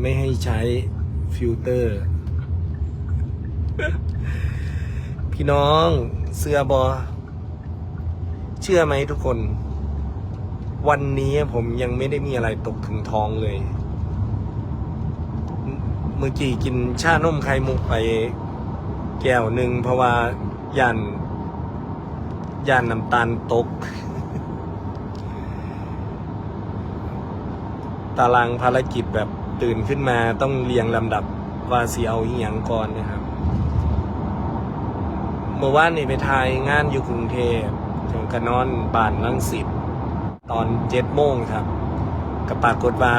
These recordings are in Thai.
ไม่ให้ใช้ฟิลเตอร์ พี่น้องเสื้อบอ เชื่อไหมทุกคน วันนี้ผมยังไม่ได้มีอะไรตกถึงท้องเลย เมื่อกี้กินชานมไข่มุกไปแก้วหนึ่งเพราะว่าย่านย่านน้ำตาลตก ตารางภารกิจแบบตื่นขึ้นมาต้องเรียงลำดับว่าสีเอาอีหยังก่อนนะครับ เมื่อวานนี่ไปทายงานอยู่กรุงเทพถึงกระนอนบ้านลังสิตตอนเจ็ดโมงครับก็ปรากฏว่า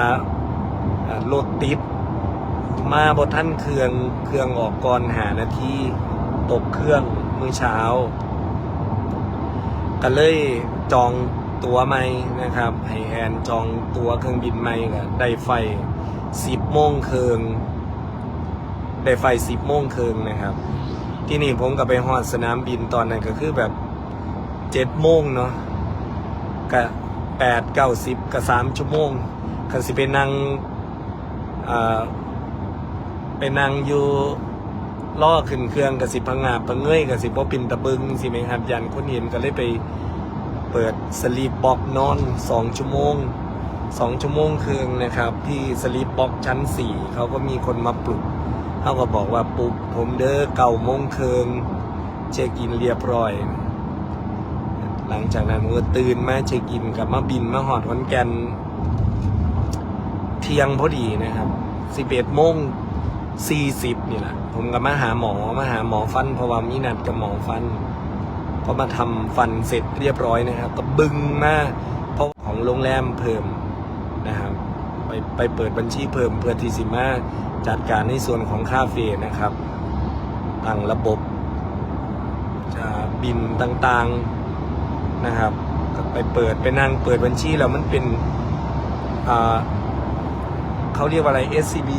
เอ่อรถติดมาบนท่านเครื่องเครื่องออกก่อนหานาทีตกเครื่องมื้อเช้า ก็เลยจอง ตั๋วใหม่นะครับให้แอนจองตั๋วเครื่องบินใหม่ก็ได้ไฟสิบโมงเคืองได้ไฟสิบโมงเคืองนะครับ ที่นี่ผมก็ไปฮอดสนามบินตอนนั้นก็คือแบบเจ็ดโมงเนาะก็แปดเก้าสิบก็สามชั่วโมงก็สิไปนั่งอ่าไปนั่งอยู่ล่อขึ้นเครื่องกับสิพังงาบพังเงยกับสิบ่ปินตะบึงสิไหมครับยันคนเห็นก็เลยไป เปิดสลีปบ็อกนอนสองชั่วโมงสองชั่วโมงครึ่งนะครับ ที่สลีปบ็อกชั้นสี่เขาก็มีคนมาปลุกเขาก็บอกว่าปลุกผมเด้อเก่าโมงเคิงเช็คอินเรียบร้อย หลังจากนั้นผมก็ตื่นมาเช็คอินกับมาบินมาหอดขอนแก่นเที่ยงพอดีนะครับสิบเอ็ดโมงสี่สิบนี่แหละผมก็มาหาหมอมาหาหมอฟันเพราะว่ามีนัดกับหมอฟัน พอมาทำฟันเสร็จเรียบร้อยนะครับ ก็บึงมาเพราะของโรงแรมเพิ่มนะครับไปไปเปิดบัญชีเพิ่มเพื่อที่สิมาจัดการในส่วนของค่าเฟรนะครับตั้งระบบจะบินต่างๆนะครับ ไปเปิดไปนั่งเปิดบัญชีแล้วมันเป็นเขาเรียกว่าอะไร SCB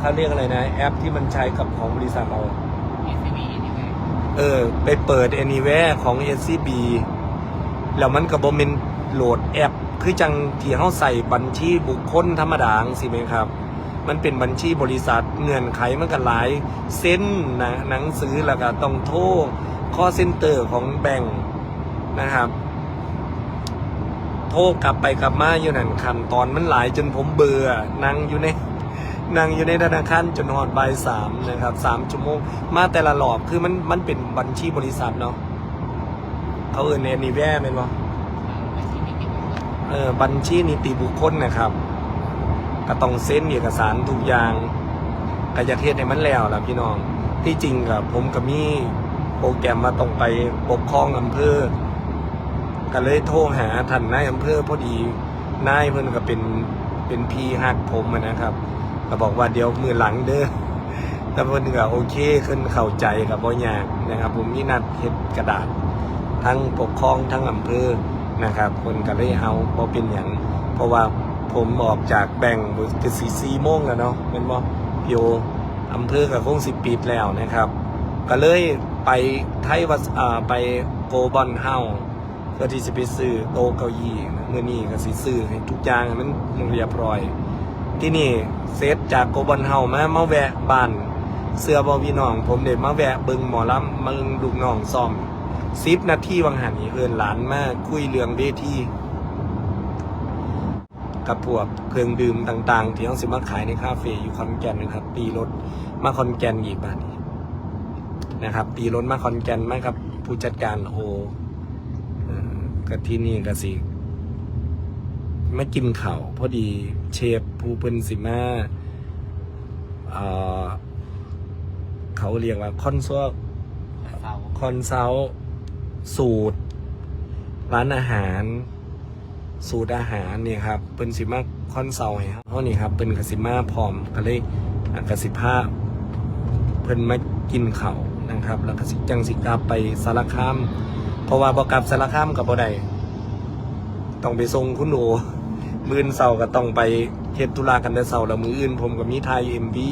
เขาเรียกอะไรนะ แอปที่มันใช้กับของบริษัทเรา เออ ไปเปิด Anywhere ของ SCB แล้วมันกับบเมนโหลดแอป คือจังที่เขาใส่บัญชีบุคคลธรรมดาสิไหมครับ มันเป็นบัญชีบริษัทเงื่อนไขมันก็หลาย เส้นนะหนังสือแล้วก็ต้องโทรข้อเซ็นเตอร์ของแบงค์นะครับ โทรกลับไปกลับมาอยู่นั่นขั้นตอนมันหลายจนผมเบื่อนั่งอยู่ใน นั่งอยู่ในธนาคารจนหอดบ่ายสามนะครับสามชั่วโมงมาแต่ละรอบคือมันมันเป็นบัญชีบริษัทเนาะเขาเอินเนนีแว่เป็นบ่เออบัญชีนิติบุคคลนะครับก็ต้องเซ็นเอกสารทุกอย่างกายเทศให้มันแล้วล่ะพี่น้องที่จริงกับผมกับมี่โปรแกรมมาต้องไปปกครองอำเภอก็เลยโทรหาท่านนายอำเภอพอดีนายเพิ่นก็เป็นเป็นพี่ฮักผมนะครับ ก็บอกว่าเดี๋ยวมือหลังเด้อแต่เพิ่นก็โอเคขึ้นเข้าใจกับบ่ยากนะครับ ผมมีนัดเฮ็ดกระดาษ ทั้งปกครองทั้งอำเภอนะครับคนก็เลยเอาพอเป็นอย่างเพราะว่าผมออกจากแบ่งก็สี่สี่โมงแล้วเนาะเป็นบ่พี่โออำเภอกับคงสิบปิดแล้วนะครับ ก็เลยไปไทยวัดอ่าไปโกบอนเฮาเพื่อที่จะไปซื้อโตะเก้าอี้เมื่อนี้ก็สิซื้อให้ทุกอย่างมันเรียบร้อย ที่นี่เซตจากโกบอนเฮามามาแวะบ้านเสื้อบอพี่น้อง ผมเด็มาแวะเบิงหมอลำมาเบิงลูกน้องซ่อมซิปนาทีวังหันเอินหลานมากคุยเรื่องเวทีกับพวกเครื่องดื่มต่างๆ ที่ต้องสิมาขายในคาเฟ่อยู่ขอนแกนนะครับ ตีรถมาขอนแกนอีกบ้านนี้นะครับ ตีรถมาขอนแกนมากับ ผู้จัดการโอกับที่นี่ก็สิ มากินข้าวพอดีเชฟผู้เพิ่นสิมาเอ่อเขาเรียกว่าคอนซัวเสาคอนซัลท์สูตร ร้านอาหาร สูตรอาหารเนี่ยครับเป็นสิมาคอนซัลท์ให้ครับเพราะนี่ครับเป็นกสิมาพร้อมก็เลยอะกสิภาเพิ่นมากินเขาวนะครับ แล้วก็สิจังสิกลับไปสารคาม เพราะว่าพอกลับสารคามกับบ่ได้ต้องไปส่งคุณโอ มืออื่นเสาร์ก็ต้องไปเฮ็ดธุระกันแต่เสาร์แล้วมืออื่น ผมก็มีทายเอ็มบี